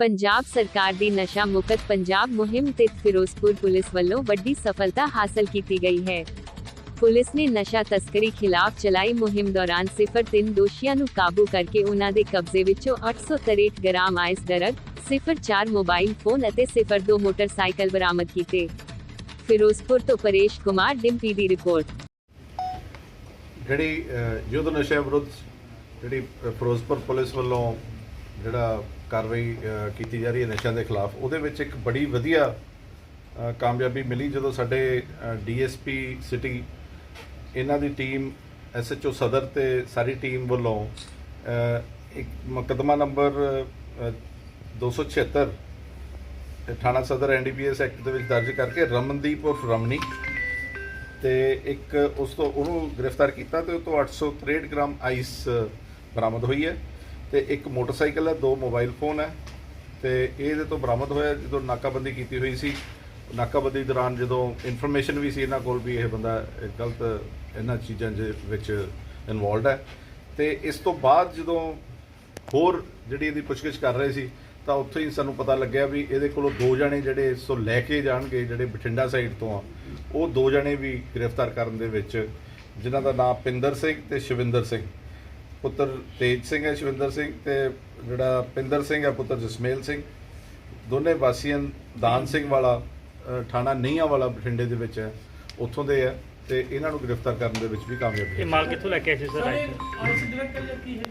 ਪੰਜਾਬ ਸਰਕਾਰ ਦੀ ਨਸ਼ਾ ਮੁਕਤ ਪੰਜਾਬ ਮੁਹਿੰਮ ਤਹਿਤ ਫਿਰੋਜ਼ਪੁਰ ਪੁਲਿਸ ਵੱਲੋਂ ਵੱਡੀ ਸਫਲਤਾ ਹਾਸਲ ਕੀਤੀ ਗਈ ਹੈ। ਪੁਲਿਸ ਨੇ ਨਸ਼ਾ ਤਸਕਰੀ ਖਿਲਾਫ ਚਲਾਈ ਮੁਹਿੰਮ ਦੌਰਾਨ ਸਿਫਰ ਤਿੰਨ ਦੋਸ਼ੀਆਂ ਨੂੰ ਕਾਬੂ ਕਰਕੇ ਉਨ੍ਹਾਂ ਦੇ ਕਬਜ਼ੇ ਵਿੱਚੋਂ 863 ਗ੍ਰਾਮ ਆਈਸ ਡਰਗ, ਸਿਫਰ ਚਾਰ ਮੋਬਾਈਲ ਫੋਨ ਅਤੇ ਸਿਫਰ ਦੋ ਮੋਟਰਸਾਈਕਲ ਬਰਾਮਦ ਕੀਤੇ। ਫਿਰੋਜ਼ਪੁਰ ਤੋਂ ਪਰੇਸ਼ ਕੁਮਾਰ, ਡਿੰਪੀ ਦੀ ਰਿਪੋਰਟ। ਜਿਹੜੀ ਯੁੱਧ ਨਸ਼ਿਆਂ ਵਿਰੁੱਧ ਜਿਹੜੀ ਫਿਰੋਜ਼ਪੁਰ ਪੁਲਿਸ ਵੱਲੋਂ ਜਿਹੜਾ ਕਾਰਵਾਈ ਕੀਤੀ ਜਾ ਰਹੀ ਹੈ ਨਸ਼ਿਆਂ ਦੇ ਖਿਲਾਫ। ਉਹਦੇ ਵਿੱਚ ਇੱਕ ਬੜੀ ਵਧੀਆ ਕਾਮਯਾਬੀ ਮਿਲੀ ਜਦੋਂ ਸਾਡੇ ਡੀਐਸਪੀ ਸਿਟੀ ਇਹਨਾਂ ਦੀ ਟੀਮ ਐਸਐਚਓ ਸਦਰ ਤੇ ਸਾਰੀ ਟੀਮ ਵੱਲੋਂ ਇੱਕ ਮੁਕੱਦਮਾ ਨੰਬਰ ਅਹ, 276 ਤੇ ਥਾਣਾ ਸਦਰ ਐਨਡੀਪੀਐਸ ਐਕਟ ਦੇ ਵਿੱਚ ਦਰਜ ਕਰਕੇ ਰਮਨਦੀਪ ਉਰਫ ਰਮਨੀ ਤੇ ਇੱਕ ਉਸ ਤੋਂ ਉਹਨੂੰ ਗ੍ਰਿਫਤਾਰ ਕੀਤਾ ਤੇ ਉਹ ਤੋਂ 863 ਗ੍ਰਾਮ ਆਈਸ ਬਰਾਮਦ ਹੋਈ ਹੈ। ਤੇ ਇੱਕ ਮੋਟਰਸਾਈਕਲ ਹੈ, ਦੋ ਮੋਬਾਈਲ ਫੋਨ ਹੈ ਤੇ ਇਹਦੇ ਤੋਂ ਬਰਾਮਦ ਹੋਇਆ ਜਦੋਂ ਨਾਕਾਬੰਦੀ ਕੀਤੀ ਹੋਈ ਸੀ। ਨਾਕਾਬੰਦੀ ਦੌਰਾਨ ਜਦੋਂ ਇਨਫੋਰਮੇਸ਼ਨ ਵੀ ਸੀ ਇਹਨਾਂ ਕੋਲ ਵੀ ਇਹ ਬੰਦਾ ਗਲਤ ਇਹਨਾਂ ਚੀਜ਼ਾਂ ਦੇ ਵਿੱਚ ਇਨਵੋਲਡ ਹੈ। ਤੇ ਇਸ ਤੋਂ ਬਾਅਦ ਜਦੋਂ ਹੋਰ ਜਿਹੜੀ ਇਹਦੀ ਪੁੱਛਗਿੱਛ ਕਰ ਰਹੇ ਸੀ, ਤਾਂ ਉੱਥੇ ਹੀ ਸਾਨੂੰ ਪਤਾ ਲੱਗਿਆ ਵੀ ਇਹਦੇ ਕੋਲੋਂ ਦੋ ਜਣੇ ਜਿਹੜੇ ਸੋ ਲੈ ਕੇ ਜਾਣਗੇ, ਜਿਹੜੇ ਬਠਿੰਡਾ ਸਾਈਡ ਤੋਂ ਆ, ਉਹ ਦੋ ਜਣੇ ਵੀ ਗ੍ਰਿਫਤਾਰ ਕਰਨ ਦੇ ਵਿੱਚ, ਜਿਨ੍ਹਾਂ ਦਾ ਨਾਮ ਪਿੰਦਰ ਸਿੰਘ ਤੇ ਸ਼ਿਵਿੰਦਰ ਸਿੰਘ। ਪੁੱਤਰ ਤੇਜ ਸਿੰਘ ਹੈ ਸ਼ਿਵਿੰਦਰ ਸਿੰਘ ਤੇ ਜਿਹੜਾ ਪਿੰਦਰ ਸਿੰਘ ਹੈ ਪੁੱਤਰ ਜਸਮੇਲ ਸਿੰਘ। ਦੋਨੇ ਵਾਸੀਆਂ ਦਾਨ ਸਿੰਘ ਵਾਲਾ ਥਾਣਾ ਨੀਹਾਂ ਵਾਲਾ ਬਠਿੰਡੇ ਦੇ ਵਿੱਚ ਹੈ। ਉੱਥੋਂ ਦੇ ਆ ਤੇ ਇਹਨਾਂ ਨੂੰ ਗ੍ਰਿਫਤਾਰ ਕਰਨ ਦੇ ਵਿੱਚ ਵੀ ਕਾਮਯਾਬ ਇਹ ਹੋਏ ਮਾਲ ਕਿੱਥੋਂ ਲੈ ਕੇ ਆਏ ਸੀ ਸਰ? ਆਈਸ ਕੀ ਹੈ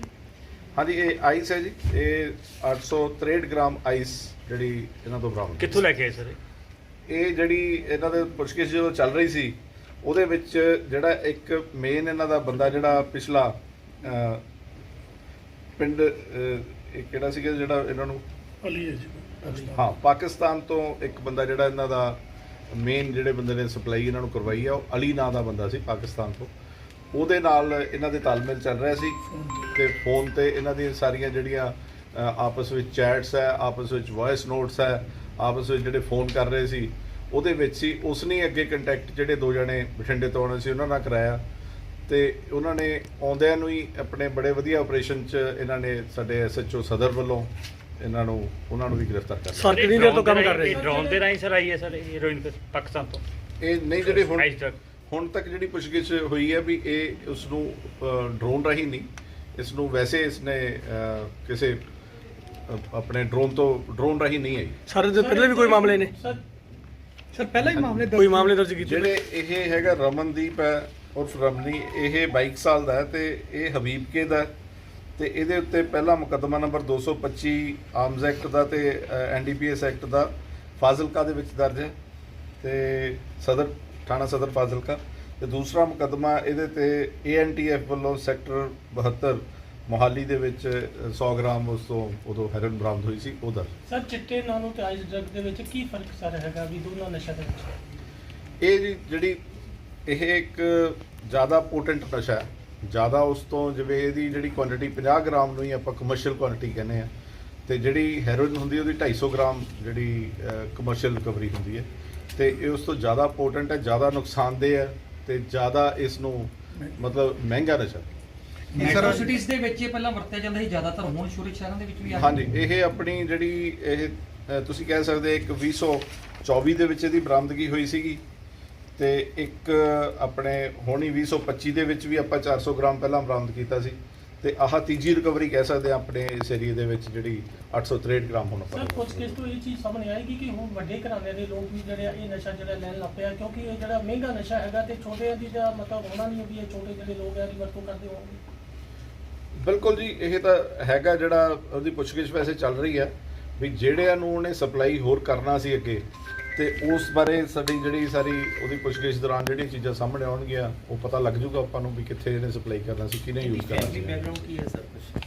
ਹਾਂਜੀ ਇਹ ਆਈਸ ਹੈ ਜੀ। ਇਹ 863 ਗ੍ਰਾਮ ਆਈਸ ਜਿਹੜੀ ਇਹਨਾਂ ਤੋਂ ਬਰਾਮਦ ਕਿੱਥੋਂ ਲੈ ਕੇ ਆਏ ਸਰ ਇਹ? ਜਿਹੜੀ ਇਹਨਾਂ ਦੇ ਪੁੱਛਗਿੱਛ ਜਦੋਂ ਚੱਲ ਰਹੀ ਸੀ ਉਹਦੇ ਵਿੱਚ ਜਿਹੜਾ ਇੱਕ ਮੇਨ ਇਹਨਾਂ ਦਾ ਬੰਦਾ ਜਿਹੜਾ ਪਿਛਲਾ ਪਿੰਡ ਇਹ ਕਿਹੜਾ ਸੀਗਾ ਜਿਹੜਾ ਇਹਨਾਂ ਨੂੰ? ਅਲੀ ਹੈ ਜੀ ਹਾਂ ਪਾਕਿਸਤਾਨ ਤੋਂ ਇੱਕ ਬੰਦਾ ਜਿਹੜਾ ਇਹਨਾਂ ਦਾ ਮੇਨ ਜਿਹੜੇ ਬੰਦੇ ਨੇ ਸਪਲਾਈ ਇਹਨਾਂ ਨੂੰ ਕਰਵਾਈ ਆ ਉਹ ਅਲੀ ਨਾਂ ਦਾ ਬੰਦਾ ਸੀ ਪਾਕਿਸਤਾਨ ਤੋਂ। ਉਹਦੇ ਨਾਲ ਇਹਨਾਂ ਦੇ ਤਾਲਮੇਲ ਚੱਲ ਰਿਹਾ ਸੀ ਤੇ। ਫੋਨ ਤੇ ਇਹਨਾਂ ਦੀਆਂ ਸਾਰੀਆਂ ਜਿਹੜੀਆਂ ਆਪਸ ਵਿੱਚ ਚੈਟਸ ਹੈ ਆਪਸ ਵਿੱਚ ਵੌਇਸ ਨੋਟਸ ਹੈ ਆਪਸ ਵਿੱਚ ਜਿਹੜੇ ਫੋਨ ਕਰ ਰਹੇ ਸੀ ਉਹਦੇ ਵਿੱਚ ਸੀ। ਉਸਨੇ ਅੱਗੇ ਕੰਟੈਕਟ ਜਿਹੜੇ ਦੋ ਜਣੇ ਬਠਿੰਡੇ ਤੋਂ ਆਉਣੇ ਸੀ ਉਹਨਾਂ ਨਾਲ ਕਰਾਇਆ। ਤੇ ਉਹਨਾਂ ਨੇ ਆਉਂਦਿਆਂ ਨੂੰ ਹੀ ਆਪਣੇ ਬੜੇ ਵਧੀਆ ਆਪਰੇਸ਼ਨ 'ਚ ਇਹਨਾਂ ਨੇ ਸਾਡੇ ਐਸਐਚਓ ਸਦਰ ਵੱਲੋਂ ਇਹਨਾਂ ਨੂੰ ਉਹਨਾਂ ਨੂੰ ਵੀ ਗ੍ਰਿਫਤਾਰ ਕਰ ਲਿਆ। ਸਰ ਕਿੰਨੀ ਦੇਰ ਤੋਂ ਕੰਮ ਕਰ ਰਹੇ ਸੀ? ਡਰੋਨ ਦੇ ਰਾਹੀਂ ਸਰ ਆਈ ਹੈ ਸਰ ਇਹ ਹੀਰੋਇਨ ਪਾਕਿਸਤਾਨ ਤੋਂ। ਇਹ ਨਹੀਂ ਜਿਹੜੇ ਹੁਣ ਆਈਸ ਡਰਗ ਹੁਣ ਤੱਕ ਜਿਹੜੀ ਪੁੱਛਗਿੱਛ ਹੋਈ ਹੈ ਵੀ ਇਹ ਉਸ ਨੂੰ ਡਰੋਨ ਰਾਹੀਂ ਨਹੀਂ ਇਸ ਨੂੰ ਵੈਸੇ ਇਸਨੇ ਅ, ਕਿਸੇ ਆਪਣੇ ਡਰੋਨ ਤੋਂ ਡਰੋਨ ਰਾਹੀਂ ਨਹੀਂ ਆਈ। ਸਾਰੇ ਦੇ ਪਹਿਲੇ ਵੀ ਕੋਈ ਮਾਮਲੇ ਨੇ? ਸਰ ਸਰ ਪਹਿਲਾਂ ਹੀ ਮਾਮਲੇ ਕੋਈ ਮਾਮਲੇ ਦਰਜ ਕੀਤੇ ਜਿਹੜੇ ਇਹ ਹੈਗਾ ਰਮਨਦੀਪ ਹੈ ਉਰਫ ਰਮਨੀ ਇਹ 22 ਸਾਲ ਦਾ ਹੈ ਤੇ ਇਹ ਹਬੀਬ ਕੇ ਦਾ ਤੇ ਇਹਦੇ ਉੱਤੇ ਪਹਿਲਾ ਮੁਕੱਦਮਾ ਨੰਬਰ 225 ਆਰਮਜ਼ ਐਕਟ ਦਾ ਤੇ ਐਨਡੀਪੀਐਸ ਐਕਟ ਦਾ ਫਾਜ਼ਿਲਕਾ ਦੇ ਵਿੱਚ ਦਰਜ ਹੈ। ਤੇ ਸਦਰ ਥਾਣਾ ਸਦਰ ਫਾਜ਼ਿਲਕਾ। ਤੇ ਦੂਸਰਾ ਮੁਕੱਦਮਾ ਇਹਦੇ ਤੇ ਏਐਨਟੀਐਫ ਵੱਲੋਂ ਸੈਕਟਰ 72 ਮੋਹਾਲੀ ਦੇ ਵਿੱਚ ਅ, 100 ਗ੍ਰਾਮ ਉਸ ਤੋਂ ਉਦੋਂ ਹੈਰੋਇਨ ਬਰਾਮਦ ਹੋਈ ਸੀ ਉਹ ਦਰਜ। ਸਰ ਚਿੱਟੇ ਨਾਲੋਂ ਤੇ ਆਈਸ ਡਰਗ ਦੇ ਵਿੱਚ ਕੀ ਫ਼ਰਕ ਸਰ ਹੈਗਾ ਵੀ ਦੋਨਾਂ ਨਸ਼ਾ ਦੇ ਵਿੱਚ? ਇਹ ਜਿਹੜੀ ਇਹ ਇੱਕ ਜ਼ਿਆਦਾ ਪੋਟੈਂਟ ਨਸ਼ਾ ਹੈ। ਜ਼ਿਆਦਾ ਉਸ ਤੋਂ ਜਿਵੇਂ ਇਹਦੀ ਜਿਹੜੀ ਕੁਆਂਟੀਟੀ 50 ਗ੍ਰਾਮ ਨੂੰ ਹੀ ਆਪਾਂ ਕਮਰਸ਼ੀਅਲ ਕੁਆਂਟੀਟੀ ਕਹਿੰਦੇ ਆ ਤੇ ਜਿਹੜੀ ਹੈਰੋਇਨ ਹੁੰਦੀ ਉਹਦੀ 250 ਗ੍ਰਾਮ ਜਿਹੜੀ ਕਮਰਸ਼ੀਅਲ ਰਿਕਵਰੀ ਹੁੰਦੀ ਹੈ। ਤੇ ਇਹ ਉਸ ਤੋਂ ਜ਼ਿਆਦਾ ਪੋਟੈਂਟ ਹੈ ਜ਼ਿਆਦਾ ਨੁਕਸਾਨਦੇਹ ਹੈ ਤੇ ਜ਼ਿਆਦਾ ਇਸ ਨੂੰ ਮਤਲਬ ਮਹਿੰਗਾ ਨਸ਼ਾ। ਮੈਟਰੋਸਿਟੀਜ਼ ਦੇ ਵਿੱਚ ਇਹ ਪਹਿਲਾਂ ਵਰਤਿਆ ਜਾਂਦਾ ਸੀ ਜ਼ਿਆਦਾਤਰ ਹੁਣ ਛੋਟੇ ਸ਼ਹਿਰਾਂ ਦੇ ਵਿੱਚ ਵੀ ਆ ਹਾਂਜੀ ਇਹ ਆਪਣੀ ਜਿਹੜੀ ਇਹ ਤੁਸੀਂ ਕਹਿ ਸਕਦੇ ਇੱਕ 2024 ਦੇ ਵਿੱਚ ਇਹਦੀ ਬਰਾਮਦਗੀ ਹੋਈ ਸੀਗੀ। ਤੇ ਇੱਕ ਆਪਣੇ ਹੋਣੀ 2025 ਦੇ ਵਿੱਚ ਵੀ ਆਪਾਂ 400 ਗ੍ਰਾਮ ਪਹਿਲਾਂ ਬਰਾਮਦ ਕੀਤਾ ਸੀ ਤੇ ਆਹ ਤੀਜੀ ਰਿਕਵਰੀ ਕਹਿ ਸਕਦੇ ਆ ਆਪਣੇ ਇਸ ਏਰੀਏ ਦੇ ਵਿੱਚ ਜਿਹੜੀ 863 ਗ੍ਰਾਮ ਹੁਣ ਸਰ ਕੁਝ ਕਿਸ ਤੋਂ ਇਹ ਚੀਜ਼ ਸਾਹਮਣੇ ਆਏਗੀ ਕਿ ਹੁਣ ਵੱਡੇ ਘਰਾਣੇ ਦੇ ਲੋਕ ਵੀ ਜਿਹੜੇ ਆ ਇਹ ਨਸ਼ਾ ਜਿਹੜਾ ਲੈਣ ਲੱਗ ਪਿਆ ਕਿਉਂਕਿ ਇਹ ਜਿਹੜਾ ਮਹਿੰਗਾ ਨਸ਼ਾ ਹੈਗਾ ਤੇ ਛੋਟਿਆਂ ਦੀ ਦਾ ਮਤਲਬ ਹੋਣਾ ਨਹੀਂ ਵੀ ਇਹ ਛੋਟੇ ਜਿਹੜੇ ਲੋਕ ਆ ਦੀ ਵਰਤੋਂ ਕਰਦੇ ਹੋਣਗੇ। ਬਿਲਕੁਲ ਜੀ ਇਹ ਤਾਂ ਹੈਗਾ ਜਿਹੜਾ ਉਹਦੀ ਪੁੱਛਗਿੱਛ ਵੈਸੇ ਚੱਲ ਰਹੀ ਹੈ ਵੀ ਜਿਹੜਿਆਂ ਨੂੰ ਉਹਨੇ ਸਪਲਾਈ ਹੋਰ ਕਰਨਾ ਸੀ ਅੱਗੇ ਤੇ ਉਸ ਬਾਰੇ ਸਾਡੀ ਜਿਹੜੀ ਸਾਰੀ ਉਹਦੀ ਪੁੱਛਗਿੱਛ ਦੌਰਾਨ ਜਿਹੜੀਆਂ ਚੀਜ਼ਾਂ ਸਾਹਮਣੇ ਆਉਣਗੀਆਂ ਉਹ ਪਤਾ ਲੱਗ ਜੂਗਾ ਆਪਾਂ ਨੂੰ ਵੀ ਕਿੱਥੇ ਇਹਨੇ ਸਪਲਾਈ ਕਰਨਾ ਸੀ ਕਿਹਨੇ ਯੂਜ਼ ਕਰਨਾ ਸੀ। ਬੈਕਗ੍ਰਾਉਂਡ ਕੀ ਹੈ ਸਰ ਕੁਝ